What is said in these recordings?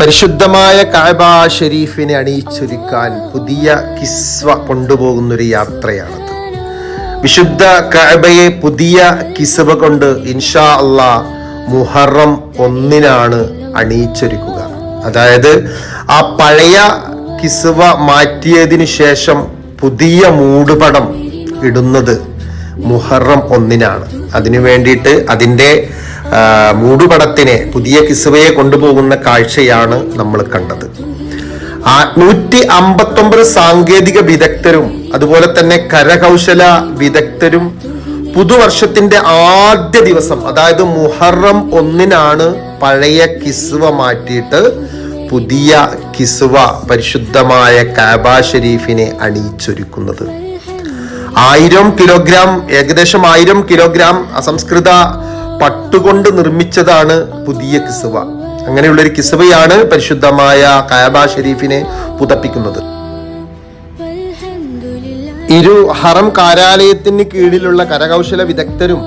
പരിശുദ്ധമായ കാബ ഷെരീഫിനെ അണിയിച്ചൊരുക്കാൻ പുതിയ കിസ്വ കൊണ്ടുപോകുന്ന ഒരു യാത്രയാണത്. വിശുദ്ധ കാബയെ പുതിയ കിസ്വ കൊണ്ട് ഇൻഷാ അള്ളാ മുഹറം ഒന്നിനാണ് അണിയിച്ചൊരുക്കുക. അതായത് ആ പഴയ കിസ്വ മാറ്റിയതിനു ശേഷം പുതിയ മൂടുപടം ഇടുന്നത് മുഹറം ഒന്നിനാണ്. അതിനു വേണ്ടിയിട്ട് അതിന്റെ മൂടുപടത്തിനെ പുതിയ കിസ്വയെ കൊണ്ടുപോകുന്ന കാഴ്ചയാണ് നമ്മൾ കണ്ടത്. ആ നൂറ്റി അമ്പത്തൊമ്പത് സാങ്കേതിക വിദഗ്ധരും അതുപോലെ തന്നെ കരകൗശല വിദഗ്ധരും പുതുവർഷത്തിന്റെ ആദ്യ ദിവസം അതായത് മുഹറം ഒന്നിനാണ് പഴയ കിസുവ മാറ്റിയിട്ട് പുതിയ കിസുവ പരിശുദ്ധമായ കാബ ഷെരീഫിനെ അണിയിച്ചൊരുക്കുന്നത്. ആയിരം കിലോഗ്രാം ഏകദേശം ആയിരം കിലോഗ്രാം അസംസ്കൃത പട്ടുകൊണ്ട് നിർമ്മിച്ചതാണ് പുതിയ കിസുവ. അങ്ങനെയുള്ള ഒരു കിസ്വയാണ് പരിശുദ്ധമായ കയബ ഷെരീഫിനെ പുതപ്പിക്കുന്നത്. ഇരു ഹറം കാര്യാലയത്തിന് കീഴിലുള്ള കരകൗശല വിദഗ്ധരും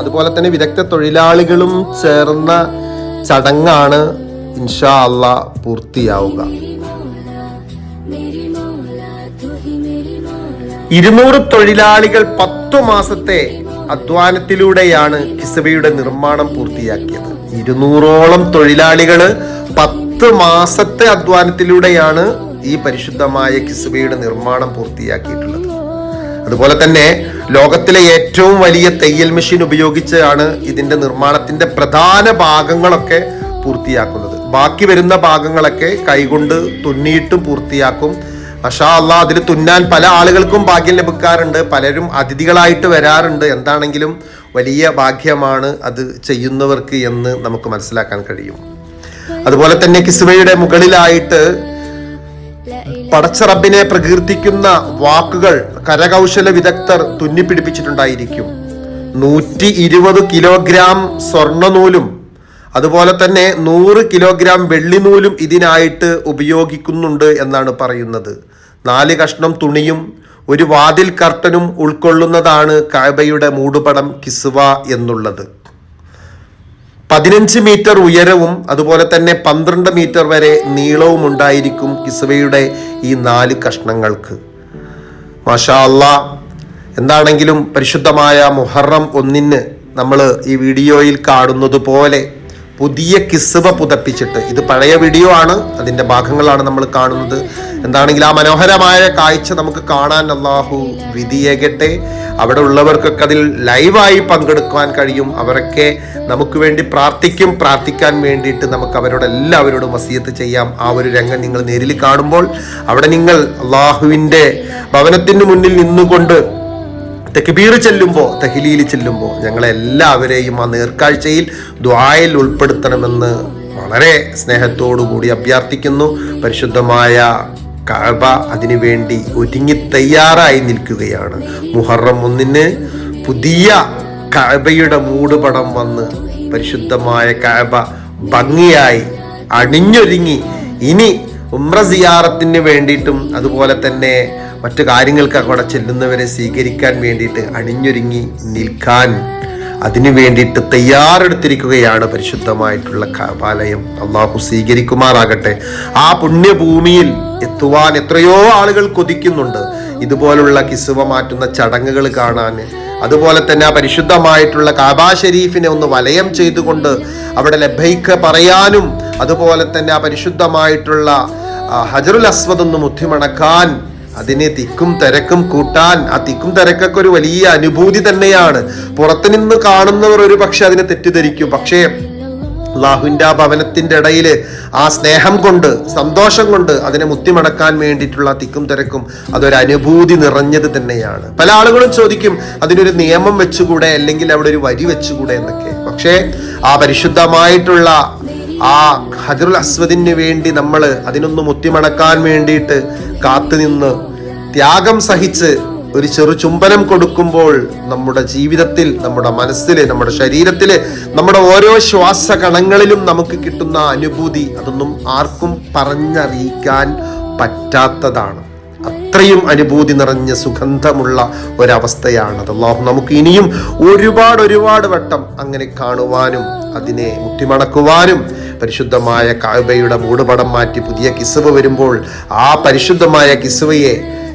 അതുപോലെ തന്നെ വിദഗ്ധ തൊഴിലാളികളും ചേർന്ന ചടങ്ങാണ് ഇൻഷാ അള്ളാ പൂർത്തിയാവുക. ഇരുന്നൂറ് തൊഴിലാളികൾ പത്തു മാസത്തെ അധ്വാനത്തിലൂടെയാണ് കിസബയുടെ നിർമ്മാണം പൂർത്തിയാക്കിയത്. ഇരുന്നൂറോളം തൊഴിലാളികൾ പത്ത് മാസത്തെ അധ്വാനത്തിലൂടെയാണ് ഈ പരിശുദ്ധമായ കിസബയുടെ നിർമ്മാണം പൂർത്തിയാക്കിയിട്ടുള്ളത്. അതുപോലെ തന്നെ ലോകത്തിലെ ഏറ്റവും വലിയ തയ്യൽ മെഷീൻ ഉപയോഗിച്ചാണ് ഇതിന്റെ നിർമ്മാണത്തിന്റെ പ്രധാന ഭാഗങ്ങളൊക്കെ പൂർത്തിയാക്കുന്നത്. ബാക്കി വരുന്ന ഭാഗങ്ങളൊക്കെ കൈകൊണ്ട് തുന്നിയിട്ടും പൂർത്തിയാക്കും. മഷാ അള്ളാ അതിൽ തുന്നാൻ പല ആളുകൾക്കും ഭാഗ്യം ലഭിക്കാറുണ്ട്. പലരും അതിഥികളായിട്ട് വരാറുണ്ട്. എന്താണെങ്കിലും വലിയ ഭാഗ്യമാണ് അത് ചെയ്യുന്നവർക്ക് എന്ന് നമുക്ക് മനസ്സിലാക്കാൻ കഴിയും. അതുപോലെ തന്നെ കിസ്വയുടെ മുകളിലായിട്ട് പടച്ചറബിനെ പ്രകീർത്തിക്കുന്ന വാക്കുകൾ കരകൗശല വിദഗ്ധർ തുന്നിപ്പിടിപ്പിച്ചിട്ടുണ്ടായിരിക്കും. നൂറ്റി ഇരുപത് കിലോഗ്രാം സ്വർണനൂലും അതുപോലെ തന്നെ നൂറ് കിലോഗ്രാം വെള്ളിനൂലും ഇതിനായിട്ട് ഉപയോഗിക്കുന്നുണ്ട് എന്നാണ് പറയുന്നത്. നാല് കഷ്ണം തുണിയും ഒരു വാതിൽ കർട്ടനും ഉൾക്കൊള്ളുന്നതാണ് കാബയുടെ മൂടുപടം കിസ്വ എന്നുള്ളത്. പതിനഞ്ച് മീറ്റർ ഉയരവും അതുപോലെ തന്നെ പന്ത്രണ്ട് മീറ്റർ വരെ നീളവും ഉണ്ടായിരിക്കും കിസ്വയുടെ ഈ നാല് കഷ്ണങ്ങൾക്ക്. മാഷാ എന്താണെങ്കിലും പരിശുദ്ധമായ മുഹറം ഒന്നിന് നമ്മൾ ഈ വീഡിയോയിൽ കാണുന്നത് പോലെ പുതിയ കിസ്വ പുതപ്പിച്ചിട്ട്. ഇത് പഴയ വീഡിയോ ആണ്. അതിന്റെ ഭാഗങ്ങളാണ് നമ്മൾ കാണുന്നത്. എന്താണെങ്കിൽ ആ മനോഹരമായ കാഴ്ച നമുക്ക് കാണാൻ അള്ളാഹു വിധിയേകട്ടെ. അവിടെ ഉള്ളവർക്കൊക്കെ അതിൽ ലൈവായി പങ്കെടുക്കുവാൻ കഴിയും. അവരൊക്കെ നമുക്ക് വേണ്ടി പ്രാർത്ഥിക്കും. പ്രാർത്ഥിക്കാൻ വേണ്ടിയിട്ട് നമുക്ക് അവരോട് എല്ലാവരോടും വസീയത്ത് ചെയ്യാം. ആ ഒരു രംഗം നിങ്ങൾ നേരിൽ കാണുമ്പോൾ അവിടെ നിങ്ങൾ അള്ളാഹുവിന്റെ ഭവനത്തിന് മുന്നിൽ നിന്നുകൊണ്ട് തെക്കുബീർ ചെല്ലുമ്പോൾ തെഹിലിയിൽ ചെല്ലുമ്പോൾ ഞങ്ങളെല്ലാവരെയും ആ നേർക്കാഴ്ചയിൽ ദ്വായിൽ ഉൾപ്പെടുത്തണമെന്ന് വളരെ സ്നേഹത്തോടു കൂടി അഭ്യർത്ഥിക്കുന്നു. പരിശുദ്ധമായ കഅബ അതിനുവേണ്ടി ഒരുങ്ങി തയ്യാറായി നിൽക്കുകയാണ്. മുഹറം ഒന്നിന് പുതിയ കഅബയുടെ മൂടുപടം വന്ന് പരിശുദ്ധമായ കഅബ ഭംഗിയായി അണിഞ്ഞൊരുങ്ങി. ഇനി ഉമ്ര സിയാറത്തിന് വേണ്ടിയിട്ടും അതുപോലെ തന്നെ മറ്റു കാര്യങ്ങൾക്ക് അവിടെ ചെല്ലുന്നവരെ സ്വീകരിക്കാൻ വേണ്ടിയിട്ട് അണിഞ്ഞൊരുങ്ങി നിൽക്കാൻ അതിനു വേണ്ടിയിട്ട് തയ്യാറെടുത്തിരിക്കുകയാണ് പരിശുദ്ധമായിട്ടുള്ള കാപാലയം അള്ളാഹു സ്വീകരിക്കുമാറാകട്ടെ. ആ പുണ്യഭൂമിയിൽ എത്തുവാൻ എത്രയോ ആളുകൾ കൊതിക്കുന്നുണ്ട്. ഇതുപോലുള്ള കിസുവ മാറ്റുന്ന ചടങ്ങുകൾ കാണാൻ. അതുപോലെ തന്നെ ആ പരിശുദ്ധമായിട്ടുള്ള കാബാ ഷെരീഫിനെ ഒന്ന് വലയം ചെയ്തുകൊണ്ട് അവിടെ ലഭൈക്ക് പറയാനും അതുപോലെ തന്നെ ആ പരിശുദ്ധമായിട്ടുള്ള ഹജറുൽ അസ്വദ് ഒന്ന് മുത്തിമണക്കാൻ അതിനെ തിക്കും തിരക്കും കൂട്ടാൻ ആ തിക്കും തിരക്കൊക്കെ ഒരു വലിയ അനുഭൂതി തന്നെയാണ്. പുറത്തു നിന്ന് കാണുന്നവർ ഒരു പക്ഷെ അതിനെ തെറ്റിദ്ധരിക്കും. പക്ഷേ അള്ളാഹുവിന്റെ ആ ഭവനത്തിന്റെ ഇടയിൽ ആ സ്നേഹം കൊണ്ട് സന്തോഷം കൊണ്ട് അതിനെ മുത്തിമടക്കാൻ വേണ്ടിയിട്ടുള്ള തിക്കും തിരക്കും അതൊരു അനുഭൂതി നിറഞ്ഞത് തന്നെയാണ്. പല ആളുകളും ചോദിക്കും അതിനൊരു നിയമം വെച്ചുകൂടെ? അല്ലെങ്കിൽ അവിടെ ഒരു വരി വെച്ചുകൂടെ? എന്നൊക്കെ. പക്ഷേ ആ പരിശുദ്ധമായിട്ടുള്ള ആ ഹജറുൽ അസ്വദിന് വേണ്ടി നമ്മൾ അതിനൊന്ന് മുത്തിമടക്കാൻ വേണ്ടിയിട്ട് കാത്തുനിന്ന് ത്യാഗം സഹിച്ച് ഒരു ചെറു ചുംബനം കൊടുക്കുമ്പോൾ നമ്മുടെ ജീവിതത്തിൽ നമ്മുടെ മനസ്സിൽ നമ്മുടെ ശരീരത്തിൽ നമ്മുടെ ഓരോ ശ്വാസ കണങ്ങളിലും നമുക്ക് കിട്ടുന്ന അനുഭൂതി അതൊന്നും ആർക്കും പറഞ്ഞറിയിക്കാൻ പറ്റാത്തതാണ്. അത്രയും അനുഭൂതി നിറഞ്ഞ സുഗന്ധമുള്ള ഒരവസ്ഥയാണ് അത് അള്ളാഹു നമുക്ക് ഇനിയും ഒരുപാട് ഒരുപാട് വട്ടം അങ്ങനെ കാണുവാനും അതിനെ മുട്ടിമണക്കുവാനും പരിശുദ്ധമായ കാബയുടെ മൂടുപടം മാറ്റി പുതിയ കിസവ് വരുമ്പോൾ ആ പരിശുദ്ധമായ കിസ്വയെ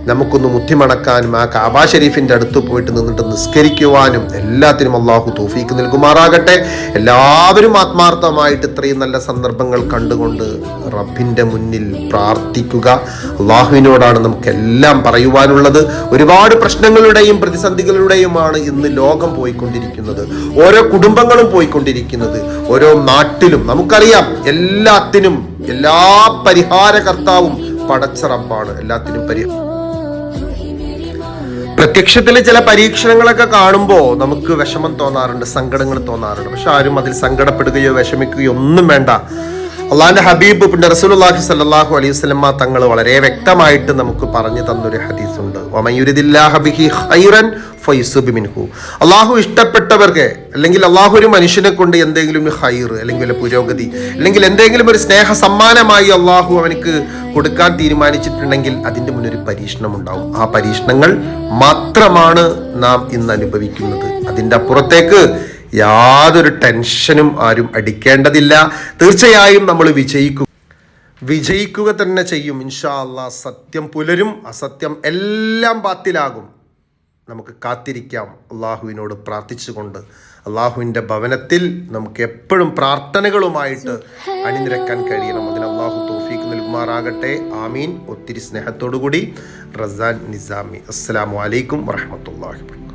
നമുക്കൊന്ന് മുത്തിമടക്കാനും ആ കാബ ഷെരീഫിന്റെ അടുത്ത് പോയിട്ട് നിന്നിട്ട് നിസ്കരിക്കുവാനും എല്ലാത്തിനും അള്ളാഹു തോഫീക്ക് നൽകുമാറാകട്ടെ. എല്ലാവരും ആത്മാർത്ഥമായിട്ട് ഇത്രയും നല്ല സന്ദർഭങ്ങൾ കണ്ടുകൊണ്ട് റബ്ബിന്റെ മുന്നിൽ പ്രാർത്ഥിക്കുക. അള്ളാഹുവിനോടാണ് നമുക്കെല്ലാം പറയുവാനുള്ളത്. ഒരുപാട് പ്രശ്നങ്ങളുടെയും പ്രതിസന്ധികളുടെയുമാണ് ഇന്ന് ലോകം പോയിക്കൊണ്ടിരിക്കുന്നത്. ഓരോ കുടുംബങ്ങളും പോയിക്കൊണ്ടിരിക്കുന്നത്. ഓരോ നാട്ടിലും നമുക്കറിയാം എല്ലാത്തിനും എല്ലാ പരിഹാരകർത്താവും പടച്ച റബ്ബാണ്. എല്ലാത്തിനും പരിഹാരം പ്രത്യക്ഷത്തിൽ ചില പരീക്ഷണങ്ങളൊക്കെ കാണുമ്പോൾ നമുക്ക് വിഷമം തോന്നാറുണ്ട് സങ്കടങ്ങൾ തോന്നാറുണ്ട്. പക്ഷെ ആരും അതിൽ സങ്കടപ്പെടുകയോ വിഷമിക്കുകയോ ഒന്നും വേണ്ട. അള്ളാഹിന്റെ ഹബീബ് പിന്നെ റസൂലുള്ളാഹി സല്ലാഹു അലൈഹി സ്വലമ്മ തങ്ങൾ വളരെ വ്യക്തമായിട്ട് നമുക്ക് പറഞ്ഞു തന്നൊരു ഹദീസ് ഉണ്ട് അള്ളാഹു ഇഷ്ടപ്പെട്ടവർക്ക് അല്ലെങ്കിൽ അള്ളാഹു ഒരു മനുഷ്യനെ കൊണ്ട് എന്തെങ്കിലും ഒരു ഹൈർ അല്ലെങ്കിൽ പുരോഗതി അല്ലെങ്കിൽ എന്തെങ്കിലും ഒരു സ്നേഹ സമ്മാനമായി അള്ളാഹു അവനക്ക് കൊടുക്കാൻ തീരുമാനിച്ചിട്ടുണ്ടെങ്കിൽ അതിന്റെ മുന്നൊരു പരീക്ഷണം ഉണ്ടാവും. ആ പരീക്ഷണങ്ങൾ മാത്രമാണ് നാം ഇന്ന് അനുഭവിക്കുന്നത്. അതിന്റെ അപ്പുറത്തേക്ക് യാതൊരു ടെൻഷനും ആരും അടിക്കേണ്ടതില്ല. തീർച്ചയായും നമ്മൾ വിജയിക്കും വിജയിക്കുക തന്നെ ചെയ്യും. ഇൻഷാ അള്ളാ സത്യം പുലരും അസത്യം എല്ലാം ബാത്തിലാകും. നമുക്ക് കാത്തിരിക്കാം. അള്ളാഹുവിനോട് പ്രാർത്ഥിച്ചുകൊണ്ട്. അള്ളാഹുവിന്റെ ഭവനത്തിൽ നമുക്ക് എപ്പോഴും പ്രാർത്ഥനകളുമായിട്ട് അണിനിരക്കാൻ കഴിയണം. അതിന് അള്ളാഹു തോഫീക്ക് നൽകുമാറാകട്ടെ. ആമീൻ. ഒത്തിരി സ്നേഹത്തോടു കൂടി റസാൻ നിസാമി. അസ്സലാമു അലൈക്കും വറഹമത്തല്ലാഹി